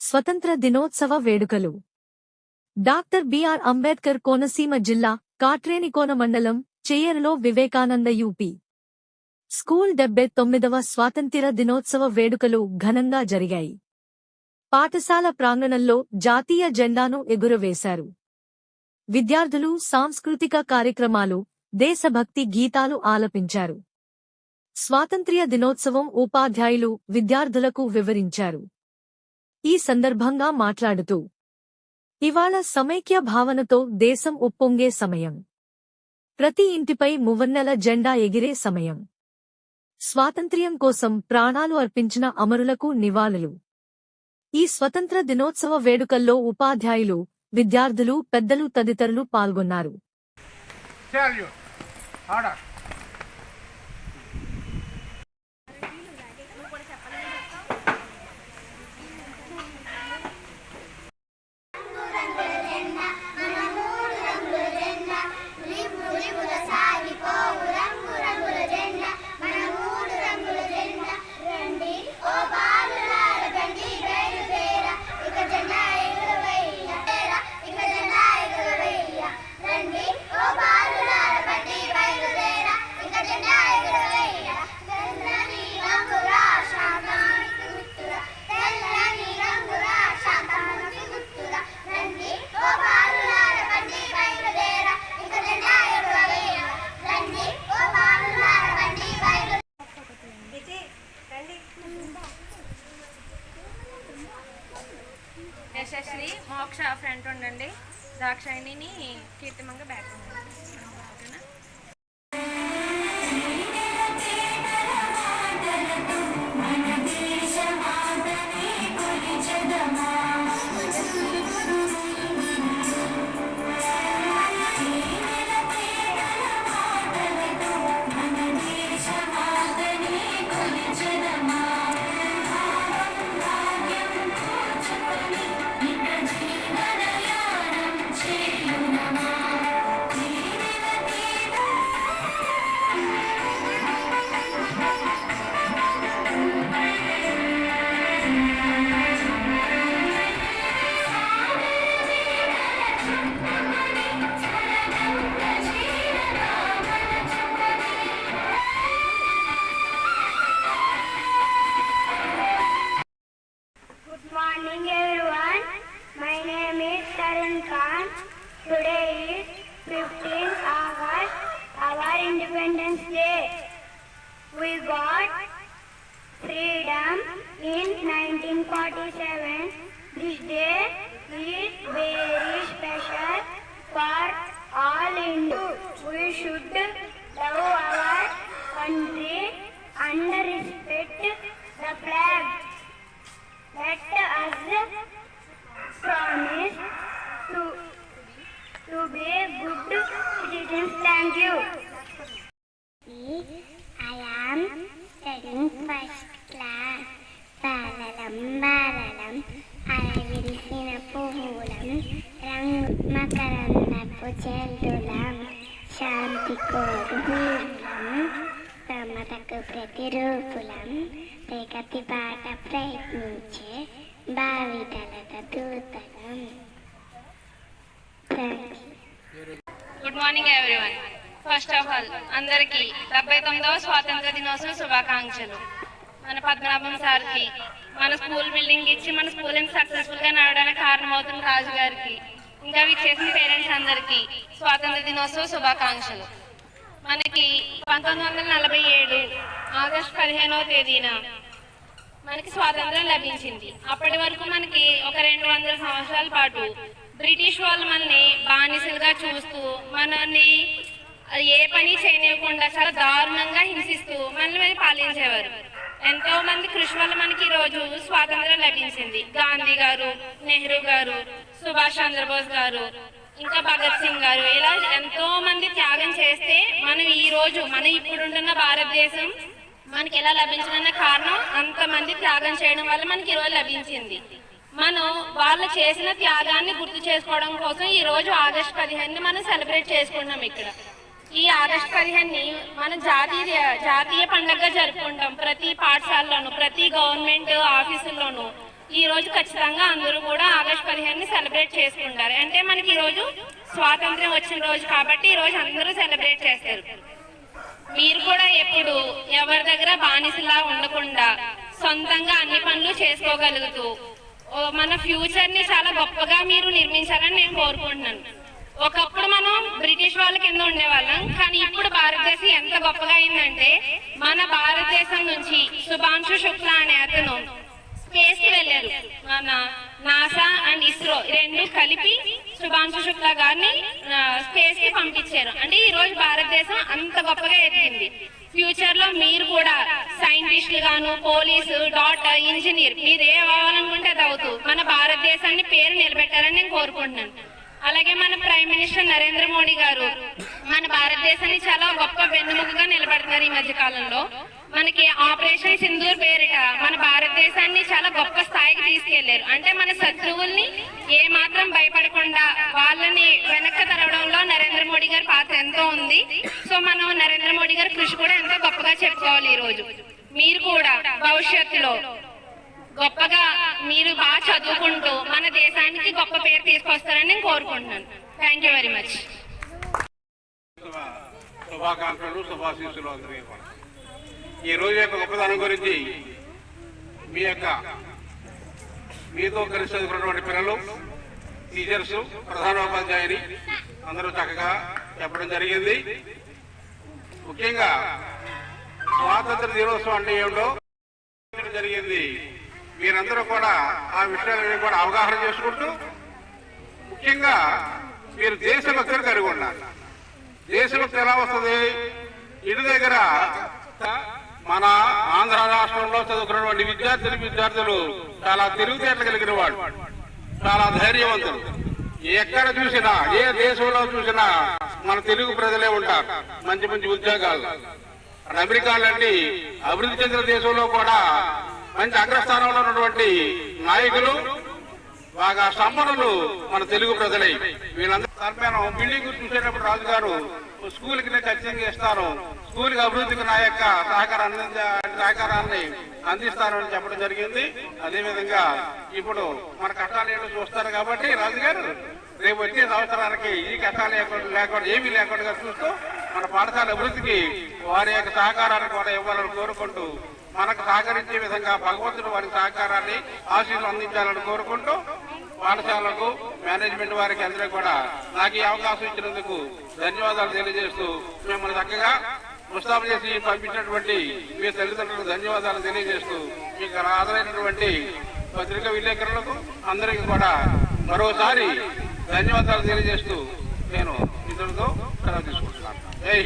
స్వతంత్ర దినోత్సవ వేడుకలు. డాక్టర్ బిఆర్ అంబేద్కర్ కోనసీమ జిల్లా కాట్రేనికోన మండలం చేయర్లో వివేకానంద యూపీ. స్కూల్ డెబ్బై తొమ్మిదవ స్వాతంత్ర్య దినోత్సవ వేడుకలు ఘనంగా జరిగాయి. పాఠశాల ప్రాంగణంలో జాతీయ జెండాను ఎగురవేశారు. విద్యార్థులు సాంస్కృతిక కార్యక్రమాలు దేశభక్తి గీతాలు ఆలపించారు. స్వాతంత్ర్య దినోత్సవం ఉపాధ్యాయులు విద్యార్థులకు వివరించారు. ఈ సందర్భంగా మాట్లాడుతూ ఇవాళ సమైక్య భావనతో దేశం ఉప్పొంగే సమయం. ప్రతి ఇంటిపై మువన్నెల జెండా ఎగిరే సమయం. స్వాతంత్ర్యం కోసం ప్రాణాలు అర్పించిన అమరులకు నివాళులు. ఈ స్వతంత్ర దినోత్సవ వేడుకల్లో ఉపాధ్యాయులు విద్యార్థులు పెద్దలు తదితరులు పాల్గొన్నారు. ఫ్రంట్ ఉండండి దాక్షాయిని బ్యాక్ ఓకేనా? 15th August, our Independence Day. We got freedom in 1947. This day is very special for all Hindus. We should love our country and respect the flag. Let us to good citizens. Thank you. I am studying first class. అరవిల్సిన పువ్వులం రంగు మకరందపు చెల్లులం శాంతి కోరు సమతకు ప్రతిరూపులం ప్రగతి బాట ప్రయత్నించే భావితలత దూతలం thanks good morning everyone first of all అందరికీ డెబ్బై తొమ్మిదవ స్వాతంత్ర దినోత్సవ శుభాకాంక్షలు. మన పద్మనాభం సార్కి మన స్కూల్ బిల్డింగ్ ఇచ్చి మన స్కూల్ సక్సెస్ఫుల్గా నడవడానికి కారణమవుతున్న రాజు గారికి ఇంకా చేసిన పేరెంట్స్ అందరికీ స్వాతంత్ర దినోత్సవ శుభాకాంక్షలు. మనకి పంతొమ్మిది వందల నలభై ఏడు ఆగస్టు పదిహేనవ తేదీన మనకి స్వాతంత్రం లభించింది. అప్పటి వరకు మనకి ఒక రెండు వందల సంవత్సరాల పాటు బ్రిటిష్ వాళ్ళు మనల్ని బానిసలుగా చూస్తూ మనల్ని ఏ పని చేయనివ్వకుండా చాలా దారుణంగా హింసిస్తూ మనల్ని పాలించేవారు. ఎంతో మంది కృషి వల్ల మనకి ఈ రోజు స్వాతంత్రం లభించింది. గాంధీ గారు నెహ్రూ గారు సుభాష్ చంద్రబోస్ గారు ఇంకా భగత్ సింగ్ గారు ఇలా ఎంతో మంది త్యాగం చేస్తే మనం ఈ రోజు మనం ఇప్పుడుంటున్న భారతదేశం మనకి ఎలా లభించడం కారణం అంతమంది త్యాగం చేయడం వల్ల మనకి ఈరోజు లభించింది. మనం వాళ్ళు చేసిన త్యాగాన్ని గుర్తు చేసుకోవడం కోసం ఈ రోజు ఆగస్ట్ పదిహేను మనం సెలబ్రేట్ చేసుకుంటున్నాం ఇక్కడ. ఈ ఆగస్ట్ పదిహేను మనం జాతీయ జాతీయ పండుగగా జరుపుకుంటాం. ప్రతి పాఠశాలలోను ప్రతి గవర్నమెంట్ ఆఫీసుల్లోను. ఈ రోజు ఖచ్చితంగా అందరూ కూడా ఆగస్ట్ పదిహేను సెలబ్రేట్ చేసుకుంటారు. అంటే మనకి ఈ రోజు స్వాతంత్ర్యం వచ్చిన రోజు కాబట్టి ఈ రోజు అందరూ సెలబ్రేట్ చేస్తారు. మీరు కూడా ఎప్పుడు ఎవరి దగ్గర బానిసలా ఉండకుండా సొంతంగా అన్ని పనులు చేసుకోగలుగుతూ మన ఫ్యూచర్ని చాలా గొప్పగా మీరు నిర్మించాలని నేను కోరుకుంటున్నాను. ఒకప్పుడు మనం బ్రిటిష్ వాళ్ళ కింద ఉండేవాళ్ళం కానీ ఇప్పుడు భారతదేశం ఎంత గొప్పగా అయిందంటే మన భారతదేశం నుంచి శుభాంశు శుక్లా అనే అతను స్పేస్కి వెళ్ళారు. మన నాసా అండ్ ఇస్రో రెండు కలిపి శుభాంశు శుక్లా గారిని స్పేస్కి పంపించారు. అంటే ఈ రోజు భారతదేశం అంత గొప్పగా ఎదిగింది. ఫ్యూచర్లో మీరు కూడా సైంటిస్టులు గాను పోలీసు డాక్టర్ ఇంజనీర్ మీరు ఏ అవ్వాలనుకుంటే అది అవుతూ మన భారతదేశాన్ని పేరు నిలబెట్టాలని నేను కోరుకుంటున్నాను. అలాగే మన ప్రైమ్ మినిస్టర్ నరేంద్ర మోడీ గారు మన భారతదేశాన్ని చాలా గొప్ప వెన్నుముకగా నిలబెడుతున్నారు ఈ మధ్య కాలంలో. మనకి ఆపరేషన్ సింధూర్ పేరిట మన భారతదేశాన్ని చాలా గొప్ప స్థాయికి తీసుకెళ్ళారు. అంటే మన శత్రువుల్ని ఏ మాత్రం భయపడకుండా వాళ్ళని వెనక్కి తరవడంలో నరేంద్ర మోడీ గారి పాత్ర ఎంతో ఉంది. సో మనం నరేంద్ర మోడీ గారి కృషి కూడా ఎంతో గొప్పగా చెప్పుకోవాలి ఈ రోజు మీరు కూడా భవిష్యత్తులో గొప్పగా మీరు బాగా చదువుకుంటూ మన దేశానికి గొప్ప పేరు తీసుకొస్తారని నేను కోరుకుంటున్నాను. థ్యాంక్ యూ వెరీ మచ్ శుభాకాంక్షలు శుభాశీస్సులు అందరికీ ఈ రోజు యొక్క గొప్పదనం గురించి మీ యొక్క మీతో కలిసి చదువుకున్నటువంటి పిల్లలు టీచర్స్ ప్రధానోపాధ్యాయుని అందరూ చక్కగా చెప్పడం జరిగింది. ముఖ్యంగా స్వాతంత్ర దినోత్సవం అంటే ఏమిటో జరిగింది. మీరందరూ కూడా ఆ విషయాలను కూడా అవగాహన చేసుకుంటూ ముఖ్యంగా మీరు దేశభక్తిని కలిగి ఉండాలి దేశభక్తి ఎలా వస్తుంది? ఇంటి దగ్గర మన ఆంధ్ర రాష్ట్రంలో చదువుకున్నటువంటి విద్యార్థులు విద్యార్థులు చాలా తెలివితేటలు కలిగిన వాళ్ళు చాలా ధైర్యవంతులు. ఎక్కడ చూసినా ఏ దేశంలో చూసినా మన తెలుగు ప్రజలే ఉంటారు. మంచి మంచి ఉద్యోగాలు. అక్కడ అమెరికా లాంటి అభివృద్ధి చెందిన దేశంలో కూడా మంచి అగ్రస్థానంలో ఉన్నటువంటి నాయకులు బాగా సంపన్నులు మన తెలుగు ప్రజలై. వీళ్ళందరూ తరపేన బిల్డింగ్ చూసేటప్పుడు రాజుగారు స్కూల్కి స్కూల్కి నేను ఖచ్చితంగా ఇస్తాను. స్కూల్కి అభివృద్ధికి నా యొక్క సహకారాన్ని సహకారాన్ని అందిస్తానని చెప్పడం జరిగింది. అదే విధంగా ఇప్పుడు మన కష్టాలు ఏంటో చూస్తారు కాబట్టి రాజుగారు రేపు వచ్చే సంవత్సరానికి ఈ కష్టాలు లేకుండా లేకుండా ఏమీ లేకుండా చూస్తూ మన పాఠశాల అభివృద్ధికి వారి యొక్క సహకారాన్ని కూడా ఇవ్వాలని కోరుకుంటూ మనకు సహకరించే విధంగా భగవంతుడు వారి సహకారాన్ని ఆశీర్వాదం అందించాలని కోరుకుంటూ పాఠశాలకు మేనేజ్మెంట్ వారికి అందరూ కూడా నాకు ఈ అవకాశం ఇచ్చినందుకు ధన్యవాదాలు తెలియజేస్తూ మిమ్మల్ని చక్కగా ముస్తాబు చేసి పంపించినటువంటి మీ తల్లిదండ్రులకు ధన్యవాదాలు తెలియజేస్తూ మీకు ఆదరైనటువంటి పత్రికా విలేకరులకు అందరికీ కూడా మరోసారి ధన్యవాదాలు తెలియజేస్తూ నేను ఇతరులతో సెలవు తీసుకుంటున్నాను. జై